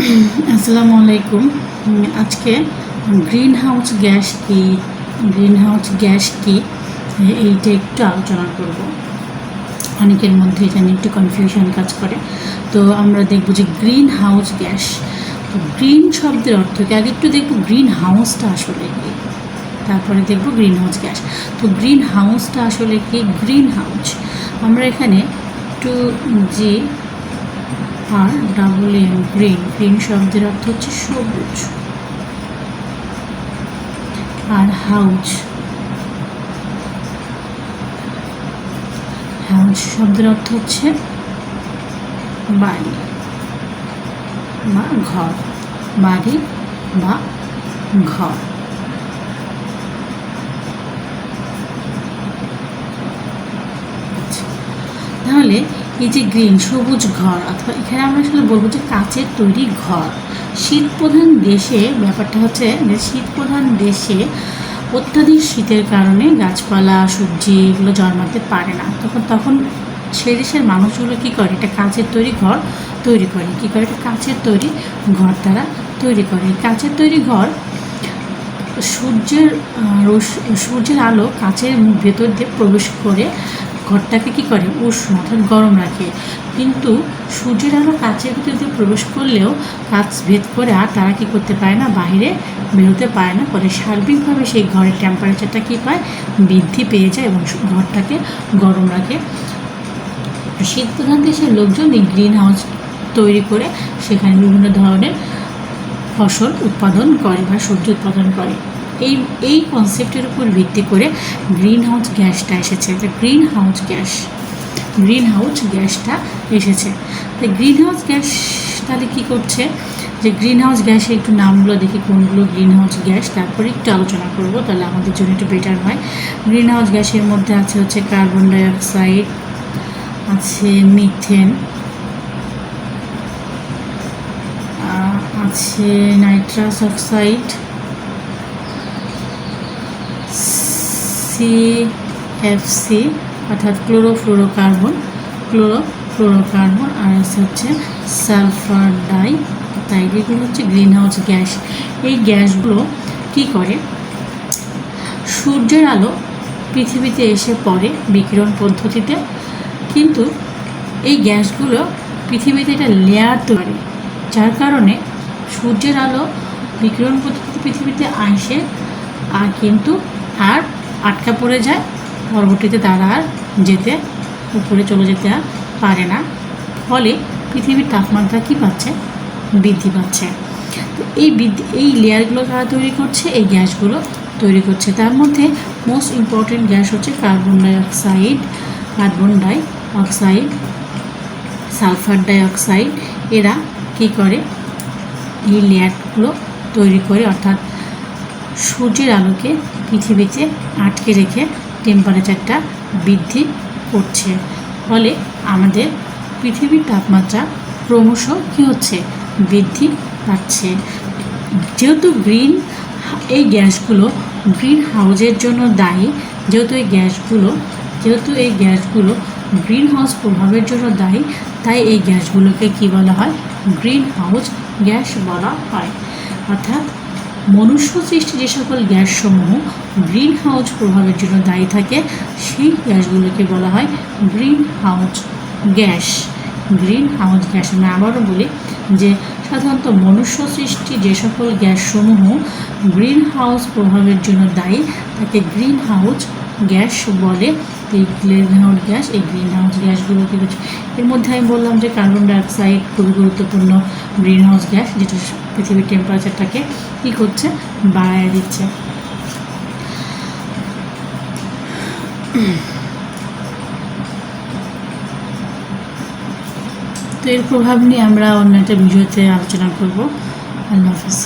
আসসালামু আলাইকুম। আজকে গ্রিন হাউস গ্যাস কি? গ্রিন হাউস গ্যাস কি? এইটা একটু আলোচনা করব। অনেকের মধ্যে নিয়ে একটু কনফিউশন কাজ করে। তো আমরা দেখব যে গ্রিন হাউস গ্যাস, তো গ্রিন শব্দের অর্থ কি? আগে একটু দেখব গ্রিন হাউসটা আসলে কি। তারপরে দেখব গ্রিন হাউস গ্যাস। তো গ্রিন হাউসটা আসলে কি? গ্রিন হাউস আমরা এখানে একটু যে আর ডাবল এম গ্রিন গ্রিন শব্দের অর্থ হচ্ছে সবুজ আর হাউজ হাউজ শব্দের অর্থ হচ্ছে বাড়ি বা ঘর, বাড়ি বা ঘর আচ্ছা। তাহলে এই যে গ্রিন সবুজ ঘর, অথবা এখানে আমরা আসলে বলব যে কাচের তৈরি ঘর। শীত প্রধান দেশে, ব্যাপারটা হচ্ছে যে শীত প্রধান দেশে অত্যাধিক শীতের কারণে গাছপালা, সবজি এগুলো জন্মাতে পারে না। তখন তখন সে দেশের মানুষগুলো কী করে? এটা কাঁচের তৈরি ঘর তৈরি করে। কী করে? এটা কাঁচের তৈরি ঘর তারা তৈরি করে। কাঁচের তৈরি ঘর সূর্যের সূর্যের আলো কাঁচের ভেতর দিয়ে প্রবেশ করে ঘরটাকে কি করে? উষ্ণ অর্থাৎ গরম রাখে। কিন্তু সূর্যের আলো কাচের ভিতর প্রবেশ করলেও কাচ ভেদ করে আর তারা কী করতে পারে না? বাইরে বেরোতে পারে না। ফলে সার্বিকভাবে সেই ঘরের টেম্পারেচারটা কী পায়? বৃদ্ধি পেয়ে যায় এবং ঘরটাকে গরম রাখে। শীত প্রধান দেশের লোকজন এই গ্রিন হাউস তৈরি করে সেখানে বিভিন্ন ধরনের ফসল উৎপাদন করে বা সবজি উৎপাদন করে। এই এই কনসেপ্টের উপর ভিত্তি করে গ্রিন হাউস গ্যাসটা এসেছে। Greenhouse gas greenhouse গ্যাসটা এসেছে। তো গ্রিন হাউস গ্যাস তাহলে কী করছে? যে গ্রিন হাউস গ্যাসের একটু নামগুলো দেখি কোনগুলো গ্রিন হাউস গ্যাস তারপরে একটু আলোচনা করব, তাহলে আমাদের জন্য একটু বেটার হয়। গ্রিন হাউস গ্যাসের মধ্যে আছে হচ্ছে কার্বন ডাইঅক্সাইড আছে মিথেন আছে nitrous oxide C F C অর্থাৎ ক্লোরোফ্লোরোকার্বন ক্লোরোফ্লোরোকার্বন, আর আছে হচ্ছে সালফার ডাই তাই এগুলো হচ্ছে গ্রিন হাউস গ্যাস। এই গ্যাসগুলো কি করে? সূর্যের আলো পৃথিবীতে এসে পড়ে বিকিরণ পদ্ধতিতে, কিন্তু এই গ্যাসগুলো পৃথিবীতে এটা লেয়ার তৈরি যার কারণে সূর্যের আলো বিকিরণ পদ্ধতিতে পৃথিবীতে আসে, আর কিন্তু আর আটকা পড়ে যায়, পরবর্তীতে তারা আর যেতে, উপরে চলে যেতে আর পারে না। ফলে পৃথিবীর তাপমাত্রা কী পাচ্ছে? বৃদ্ধি পাচ্ছে। তো এই বৃদ্ধি, এই লেয়ারগুলো তারা তৈরি করছে, এই গ্যাসগুলো তৈরি করছে। তার মধ্যে মোস্ট ইম্পর্টেন্ট গ্যাস হচ্ছে carbon dioxide carbon dioxide sulphur dioxide এরা কী করে? এই লেয়ারগুলো তৈরি করে, অর্থাৎ সূর্যের আলোকে পৃথিবীতে আটকে রেখে টেম্পারেচারটা বৃদ্ধি করছে। ফলে আমাদের পৃথিবীর তাপমাত্রা ক্রমশ কী হচ্ছে? বৃদ্ধি পাচ্ছে। যেহেতু গ্রিন এই গ্যাসগুলো গ্রিন হাউজের জন্য দায়ী, যেহেতু এই গ্যাসগুলো, যেহেতু এই গ্যাসগুলো গ্রিন হাউস প্রভাবের জন্য দায়ী, তাই এই গ্যাসগুলোকে কি বলা হয়? গ্রিন হাউস গ্যাস বলা হয়। অর্থাৎ মনুষ্য সৃষ্টি যে সকল গ্যাসসমূহ গ্রিন হাউস প্রভাবের জন্য দায়ী থাকে, সেই গ্যাসগুলোকে বলা হয় greenhouse gas. Greenhouse gas আমি আবারও বলি যে, সাধারণত মনুষ্য সৃষ্টি যে সকল গ্যাসসমূহ গ্রিন হাউস প্রভাবের জন্য দায়ী, তাকে গ্রিন হাউস গ্যাস বলে। এই গ্রিন হাউস গ্যাস, এই গ্রিন হাউস গ্যাসগুলো কী করছে এর মধ্যে আমি বললাম যে, কার্বন ডাইঅক্সাইড খুবই গুরুত্বপূর্ণ গ্রিন হাউস গ্যাস, যেটা পৃথিবীর টেম্পারেচারটাকে কী করছে? বাড়ায় দিচ্ছে। তো এর প্রভাব নিয়ে আমরা অন্য একটা ভিডিওতে আলোচনা করব। আল্লাহ হাফিজ।